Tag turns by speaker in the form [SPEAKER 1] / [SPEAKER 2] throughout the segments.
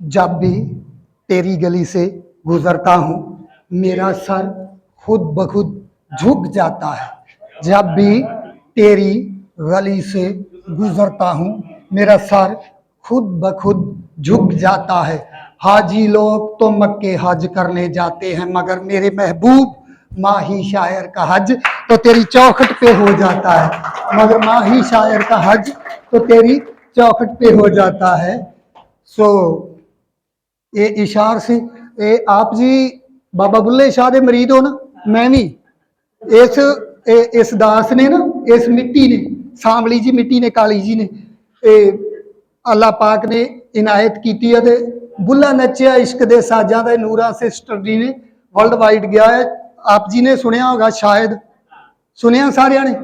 [SPEAKER 1] जब भी तेरी गली से गुजरता हूँ, मेरा सर खुद ब खुद झुक जाता है। जब भी तेरी गली से गुजरता हूँ, मेरा सर खुद ब खुद झुक जाता है। हाजी लोग तो मक्के हज करने जाते हैं, मगर मेरे महबूब माही शायर का हज तो तेरी चौखट पे हो जाता है। मगर माही शायर का हज तो तेरी चौखट पे हो जाता है। ਸੋ ਇਹ ਇਸ਼ਾਰ ਸੀ। ਇਹ ਆਪ ਜੀ ਬਾਬਾ ਬੁੱਲੇ ਸ਼ਾਹ ਦੇ ਮਰੀਦ ਹੋ ਨਾ, ਮੈਂ ਵੀ ਇਸ ਇਸ ਦਾਸ ਨੇ ਨਾ, ਇਸ ਮਿੱਟੀ ਨੇ, ਸਾਂਵਲੀ ਜੀ ਮਿੱਟੀ ਨੇ, ਕਾਲੀ ਜੀ ਨੇ, ਇਹ ਅੱਲਾਹ ਪਾਕ ਨੇ ਇਨਾਇਤ ਕੀਤੀ ਹੈ ਤੇ ਬੁੱਲਾ ਨੱਚਿਆ, ਇਸ਼ਕ ਦੇ ਸਾਜ਼ਾਂ ਦਾ ਨੂਰਾ ਸਿਸਟਰ ਜੀ ਨੇ ਵਰਲਡ ਵਾਈਡ ਗਿਆ ਹੈ। ਆਪ ਜੀ ਨੇ ਸੁਣਿਆ ਹੋਗਾ ਸ਼ਾਇਦ, ਸੁਣਿਆ ਸਾਰਿਆਂ ਨੇ?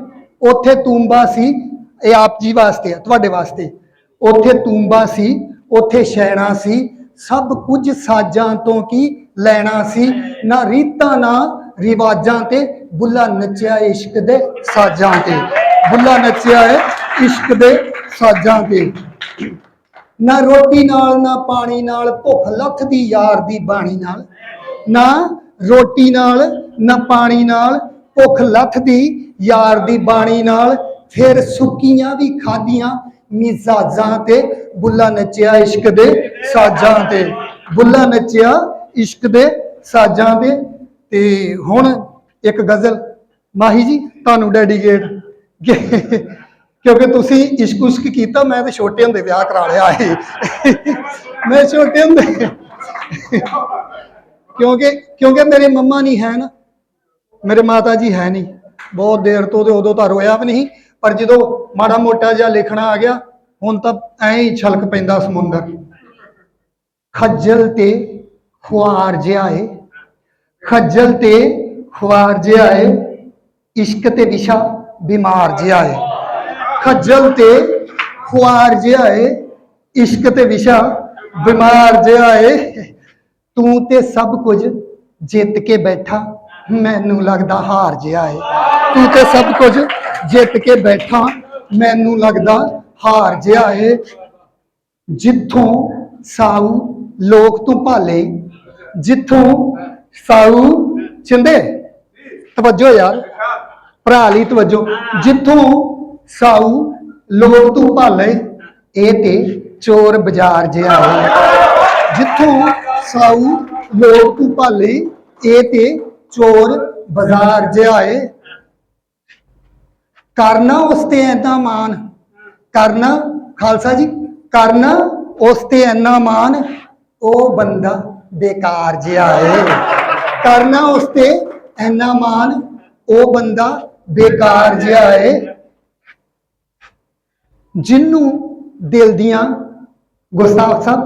[SPEAKER 1] ਉੱਥੇ ਤੂੰਬਾ ਸੀ, ਇਹ ਆਪ ਜੀ ਵਾਸਤੇ ਆ, ਤੁਹਾਡੇ ਵਾਸਤੇ। ਉੱਥੇ ਤੂੰਬਾ ਸੀ, ਉੱਥੇ ਸ਼ੈਣਾ ਸੀ ਸਭ ਕੁਝ ਸਾਜ਼ਾਂ ਤੋਂ ਕੀ ਲੈਣਾ ਸੀ? ਨਾ ਰੀਤਾਂ, ਨਾ ਰਿਵਾਜਾਂ ਤੇ। ਬੁੱਲਾ ਨੱਚਿਆ ਇਸ਼ਕ ਦੇ ਸਾਜ਼ਾਂ ਤੇ। ਬੁੱਲਾ ਨੱਚਿਆ ਹੈ ਇਸ਼ਕ ਦੇ ਸਾਜ਼ਾਂ ਤੇ। ਨਾ ਰੋਟੀ ਨਾਲ, ਨਾ ਪਾਣੀ ਨਾਲ, ਭੁੱਖ ਲੱਥ ਦੀ ਯਾਰ ਦੀ ਬਾਣੀ ਨਾਲ। ਨਾ ਰੋਟੀ ਨਾਲ, ਨਾ ਪਾਣੀ ਨਾਲ, ਭੁੱਖ ਲੱਥ ਦੀ ਯਾਰ ਦੀ ਬਾਣੀ ਨਾਲ। ਫਿਰ ਸੁੱਕੀਆਂ ਵੀ ਖਾਦੀਆਂ ਮਿਜ਼ਾਜਾਂ ਤੇ। ਬੁੱਲਾ ਨੱਚਿਆ ਇਸ਼ਕ ਦੇ ਸਾਜ਼ਾਂ ਤੇ। ਬੁੱਲਾ ਨੱਚਿਆ ਇਸ਼ਕ ਦੇ ਸਾਜ਼ਾਂ ਤੇ। ਤੇ ਹੁਣ ਇੱਕ ਗਜ਼ਲ। ਮਾਹੀ ਜੀ, ਤੁਹਾਨੂੰ ਡੈਡੀਕੇਟ। ਕਿਉਂਕਿ ਤੁਸੀਂ ਇਸ਼ਕ ਉਸ਼ਕ ਕੀਤਾ, ਮੈਂ ਤੇ ਛੋਟੇ ਹੁੰਦੇ ਵਿਆਹ ਕਰਾ ਲਿਆ ਸੀ। ਮੈਂ ਛੋਟੇ ਹੁੰਦੇ ਕਿਉਂਕਿ ਕਿਉਂਕਿ ਮੇਰੇ ਮੰਮਾ ਨਹੀਂ ਹੈ ਨਾ। ਮੇਰੇ ਮਾਤਾ ਜੀ ਹੈ ਨਹੀਂ। ਬਹੁਤ ਦੇਰ ਤੋਂ ਤੇ ਉਦੋਂ ਤਾਂ ਰੋਇਆ ਵੀ ਨਹੀਂ। ਪਰ ਜਦੋਂ ਮਾੜਾ ਮੋਟਾ ਜਿਹਾ ਲਿਖਣਾ ਆ ਗਿਆ ਹੁਣ ਤਾਂ ਐਂ ਹੀ ਛਲਕ ਪੈਂਦਾ ਸਮੁੰਦਰ। ਖੱਜਲ ਤੇ ਖੁਆਰ ਜਿਹਾ ਏ ਖੱਜਲ ਤੇ ਖੁਆਰ ਜਿਹਾ ਏ ਇਸ਼ਕ ਤੇ ਵਿਸ਼ਾ ਬਿਮਾਰ ਜਿਹਾ ਏ ਖੱਜਲ ਤੇ ਖੁਆਰ ਜਿਹਾ ਏ ਇਸ਼ਕ ਤੇ ਵਿਸ਼ਾ ਬਿਮਾਰ ਜਿਹਾ ਏ ਤੂੰ ਤੇ ਸਭ ਕੁਝ ਜਿੱਤ ਕੇ ਬੈਠਾ, ਮੈਨੂੰ ਲੱਗਦਾ ਹਾਰ ਜਿਹਾ ਏ ਤੂੰ ਤੇ ਸਭ ਕੁਝ ਜਿੱਤ ਕੇ ਬੈਠਾ, ਮੈਨੂੰ ਲੱਗਦਾ ਹਾਰ ਜਿਹਾ ਏ। ਜਿੱਥੋਂ ਸਾਊ ਲੋਕ ਤੂੰ ਭਾਲੇ, ਜਿੱਥੋਂ ਸਾਊ ਚਿੰਦੇ ਤਵੱਜੋ ਯਾਰ, ਭਰਾ ਲਈ ਤਵੱਜੋ। ਜਿੱਥੋਂ ਸਾਊ ਲੋਕ ਤੂੰ ਭਾਲੇ, ਇਹ ਤੇ ਚੋਰ ਬਾਜ਼ਾਰ ਜਿਹਾ ਏ। ਜਿੱਥੋਂ ਸਾਊ ਲੋਕ ਤੂੰ ਭਾਲੇ, ਇਹ ਤੇ ਚੋਰ ਬਾਜ਼ਾਰ ਜਿਹਾ ਏ। ਕਰਨਾ ਉਸ ਤੇ ਐਨਾ ਮਾਨ ਕਰਨਾ, ਖਾਲਸਾ ਜੀ, ਕਰਨਾ, ਉਸ ਤੇ ਐਨਾ ਮਾਨ ਉਹ ਬੰਦਾ ਬੇਕਾਰ ਜਿਹਾ ਏ। ਕਰਨਾ ਉਸ ਤੇ ਐਨਾ ਮਾਨ ਉਹ ਬੰਦਾ ਬੇਕਾਰ ਜਿਹਾ ਏ। ਜਿੰਨੂੰ ਦਿਲ ਦੀਆਂ ਗੁਸਤਾਖ ਸਾਹਿਬ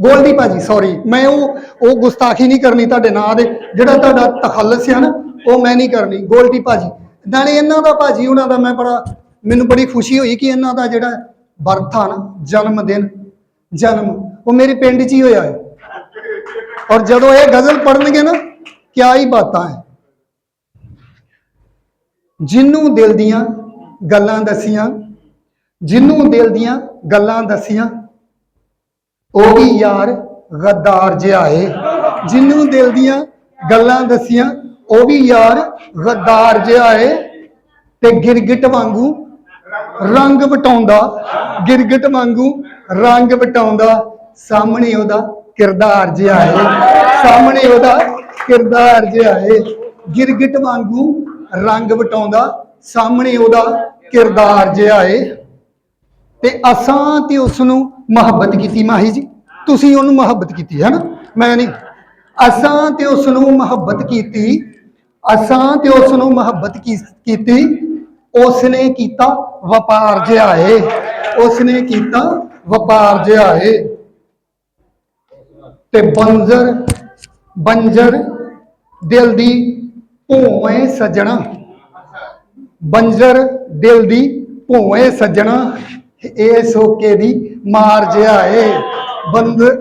[SPEAKER 1] ਗੋਲਡੀ ਭਾਜੀ ਸੌਰੀ ਮੈਂ ਉਹ ਉਹ ਗੁਸਤਾਖੀ ਨਹੀਂ ਕਰਨੀ ਤੁਹਾਡੇ ਨਾਂ ਦੇ। ਜਿਹੜਾ ਤੁਹਾਡਾ ਤਖੱਲਸ ਹੈ ਨਾ, ਉਹ ਮੈਂ ਨਹੀਂ ਕਰਨੀ। ਗੋਲਡੀ ਭਾਜੀ, ਨਾਲੇ ਇਹਨਾਂ ਦਾ ਭਾਜੀ, ਉਹਨਾਂ ਦਾ ਮੈਂ ਬੜਾ ਮੈਨੂੰ ਬੜੀ ਖੁਸ਼ੀ ਹੋਈ ਕਿ ਇਹਨਾਂ ਦਾ ਜਿਹੜਾ ਬਰਥ ਆ ਨਾ, ਜਨਮ ਦਿਨ, ਜਨਮ, ਉਹ ਮੇਰੇ ਪਿੰਡ 'ਚ ਹੀ ਹੋਇਆ ਹੈ। ਔਰ ਜਦੋਂ ਇਹ ਗਜ਼ਲ ਪੜਨਗੇ ਨਾ, ਕਿਆ ਹੀ ਬਾਤਾਂ ਹੈ। ਜਿੰਨੂੰ ਦਿਲ ਦੀਆਂ ਗੱਲਾਂ ਦਸੀਆਂ, ਜਿੰਨੂੰ ਦਿਲ ਦੀਆਂ ਗੱਲਾਂ ਦਸੀਆਂ, ਉਹ ਵੀ ਯਾਰ ਗੱਦਾਰ ਜਿਹਾ ਏ। ਜਿੰਨੂੰ ਦਿਲ ਦੀਆਂ ਗੱਲਾਂ ਦਸੀਆਂ, ਉਹ ਵੀ ਯਾਰ ਗੱਦਾਰ ਜਿਹਾ ਏ। ਤੇ ਗਿਰਗਿਟ ਵਾਂਗੂ ਰੰਗ ਵਟਾਉਂਦਾ ਗਿਰਗਟ ਵਾਂਗੂ ਰੰਗ ਵਟਾਉਂਦਾ ਸਾਹਮਣੇ ਉਹਦਾ ਕਿਰਦਾਰ ਜਿਹਾ ਏ ਸਾਹਮਣੇ ਉਹਦਾ ਕਿਰਦਾਰ ਜਿਹਾ ਏ ਗਿਰਗਟ ਵਾਂਗੂ ਰੰਗ ਵਟਾਉਂਦਾ ਸਾਹਮਣੇ ਉਹਦਾ ਕਿਰਦਾਰ ਜਿਹਾ ਏ ਤੇ ਅਸਾਂ ਤੇ ਉਸ ਨੂੰ ਮੁਹੱਬਤ ਕੀਤੀ ਮਾਹੀ ਜੀ। ਤੁਸੀਂ ਉਹਨੂੰ ਮੁਹੱਬਤ ਕੀਤੀ, ਹੈ ਨਾ? ਮੈਂ ਨਹੀਂ। ਅਸਾਂ ਤੇ ਉਸ ਨੂੰ ਮੁਹੱਬਤ ਕੀਤੀ, ਅਸਾਂ ਤੇ ਉਸ ਨੂੰ ਮੁਹੱਬਤ ਕੀਤੀ ਉਸਨੇ ਕੀਤਾ ਵਪਾਰ ਜਿਹਾ ਏ ਉਸਨੇ ਕੀਤਾ ਵਪਾਰ ਜਿਹਾ ਏ ਤੇ ਬੰਜਰ ਬੰਜਰ ਦਿਲ ਦੀ ਭੋਵੇਂ ਸਜਣਾ। ਬੰਜਰ ਦਿਲ ਦੀ ਭੋਵੇਂ ਸਜਣਾ, ਇਹ ਸੋਕੇ ਦੀ ਮਾਰ ਜਿਹਾ ਏ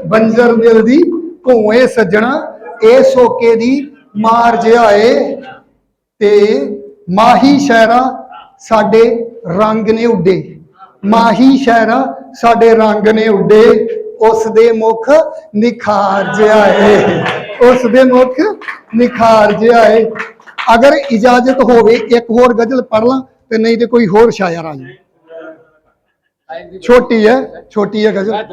[SPEAKER 1] ਬੰਜਰ ਦਿਲ ਦੀ ਭੋਵੇਂ ਸਜਣਾ, ਇਹ ਸੋਕੇ ਦੀ ਮਾਰ ਜਿਹਾ ਏ ਤੇ ਮਾਹੀ ਸ਼ਹਿਰਾ ਸਾਡੇ ਰੰਗ ਨੇ ਉੱਡੇ। ਮਾਹੀ ਸ਼ਾਇਰਾ ਸਾਡੇ ਰੰਗ ਨੇ ਉੱਡੇ। ਉਸ ਦੇ ਮੁਖ ਨਿਖਾਰ ਜਾਏ ਉਸ ਦੇ ਮੁਖ ਨਿਖਾਰ ਜਾਏ ਅਗਰ ਇਜਾਜ਼ਤ ਹੋਵੇ ਇੱਕ ਹੋਰ ਗਜ਼ਲ ਪੜ ਲਾਂ ਤੇ ਨਹੀਂ ਤੇ ਕੋਈ ਹੋਰ ਸ਼ਾਇਰ ਆ ਜਾਏ ਛੋਟੀ ਹੈ ਛੋਟੀ ਹੈ ਗਜ਼ਲ।